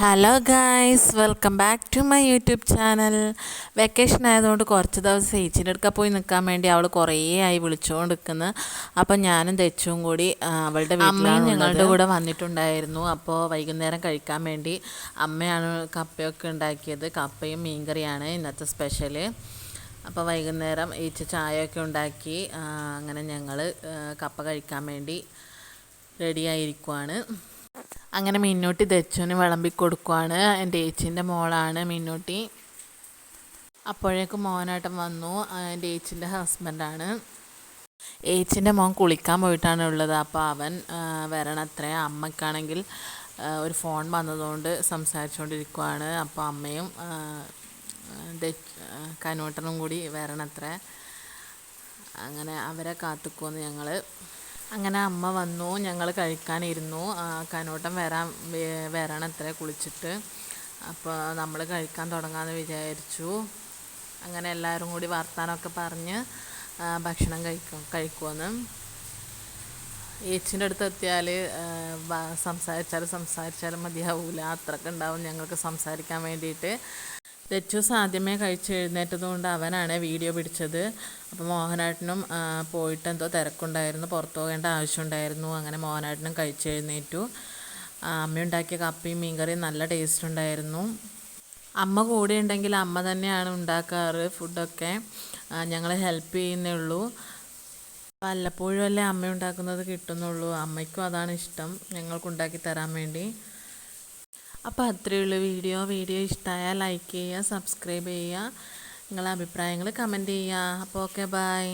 Hello guys welcome back to my YouTube channel vacation ആയതുകൊണ്ട് കുറച്ച് ദിവസം ഏച്ചിന്റെ അടുക്ക പോയി നിൽക്കാൻ വേണ്ടി അവൾ കുറേ ആയി വിളിച്ചുകൊണ്ട് നിൽക്കുന്നു അപ്പം ഞാനും തെച്ചും കൂടി അവളുടെ വീട്ടിലാണ് ഞങ്ങളുടെ കൂടെ വന്നിട്ടുണ്ടായിരുന്നു. അപ്പോൾ വൈകുന്നേരം കഴിക്കാൻ വേണ്ടി അമ്മയാണ് കപ്പയൊക്കെ ഉണ്ടാക്കിയത്. കപ്പയും മീൻകറിയാണ് ഇന്നത്തെ സ്പെഷ്യൽ അപ്പോൾ വൈകുന്നേരം ഏച്ചി ചായയൊക്കെ ഉണ്ടാക്കി അങ്ങനെ ഞങ്ങൾ കപ്പ കഴിക്കാൻ വേണ്ടി റെഡിയായിരിക്കുവാണ് അങ്ങനെ മിന്നൂട്ടി ദച്ചുവിന് വിളമ്പി കൊടുക്കുവാണ്. എന്റെ ഏച്ചിന്റെ മോളാണ് മിന്നൂട്ടി. അപ്പോഴേക്കും മോനാട്ടം വന്നു. എന്റെ ഏച്ചിന്റെ ഹസ്ബൻഡാണ്. ഏച്ചിന്റെ മോൻ കുളിക്കാൻ പോയിട്ടാണ് ഉള്ളത്. അപ്പോൾ അവൻ വരണത്രേ അമ്മയ്ക്കാണെങ്കിൽ ഒരു ഫോൺ വന്നതുകൊണ്ട് സംസാരിച്ചുകൊണ്ടിരിക്കുവാണ്. അപ്പോൾ അമ്മയും കനൂട്ടനും കൂടി വരണത്രേ. അങ്ങനെ അവരെ കാത്തുക്കുമെന്ന് ഞങ്ങൾ അങ്ങനെ അമ്മ വന്നു ഞങ്ങൾ കഴിക്കാനിരുന്നു. കനോട്ടം വരാൻ വരണം അത്ര കുളിച്ചിട്ട്. അപ്പോൾ നമ്മൾ കഴിക്കാൻ തുടങ്ങാമെന്ന് വിചാരിച്ചു. അങ്ങനെ എല്ലാവരും കൂടി വർത്താനമൊക്കെ പറഞ്ഞ് ഭക്ഷണം കഴിക്കും കഴിക്കുമെന്ന് ഏച്ചിന്റെ അടുത്ത് എത്തിയാൽ സംസാരിച്ചാലും സംസാരിച്ചാലും മതിയാവില്ല അത്രയ്ക്ക് ഉണ്ടാവും ഞങ്ങൾക്ക് സംസാരിക്കാൻ വേണ്ടിയിട്ട്. തെച്ചൂസ് ആദ്യമേ കഴിച്ച് എഴുന്നേറ്റതുകൊണ്ട് അവനാണ് വീഡിയോ പിടിച്ചത്. അപ്പോൾ മോഹനാട്ടനും പോയിട്ട് എന്തോ തിരക്കുണ്ടായിരുന്നു. പുറത്തു പോകേണ്ട ആവശ്യമുണ്ടായിരുന്നു. അങ്ങനെ മോഹനാട്ടനും കഴിച്ച് എഴുന്നേറ്റു. അമ്മയുണ്ടാക്കിയ കപ്പയും മീൻകറിയും നല്ല ടേസ്റ്റ് ഉണ്ടായിരുന്നു. അമ്മ കൂടെ ഉണ്ടെങ്കിൽ അമ്മ തന്നെയാണ് ഉണ്ടാക്കാറ് ഫുഡൊക്കെ ഞങ്ങൾ ഹെൽപ്പ് ചെയ്യുന്നേ ഉള്ളൂ. വല്ലപ്പോഴും അല്ലേ അമ്മ ഉണ്ടാക്കുന്നത് കിട്ടുന്നുള്ളൂ. അമ്മയ്ക്കും അതാണ് ഇഷ്ടം. ഞങ്ങൾക്ക് ഉണ്ടാക്കി തരാൻ വേണ്ടി. അപ്പോൾ അത്രയേ ഉള്ളൂ വീഡിയോ. വീഡിയോ ഇഷ്ടമായാൽ ലൈക്ക് ചെയ്യുക സബ്സ്ക്രൈബ് ചെയ്യുക. നിങ്ങളെ അഭിപ്രായങ്ങൾ കമന്റ് ചെയ്യുക. അപ്പോൾ ഓക്കെ ബൈ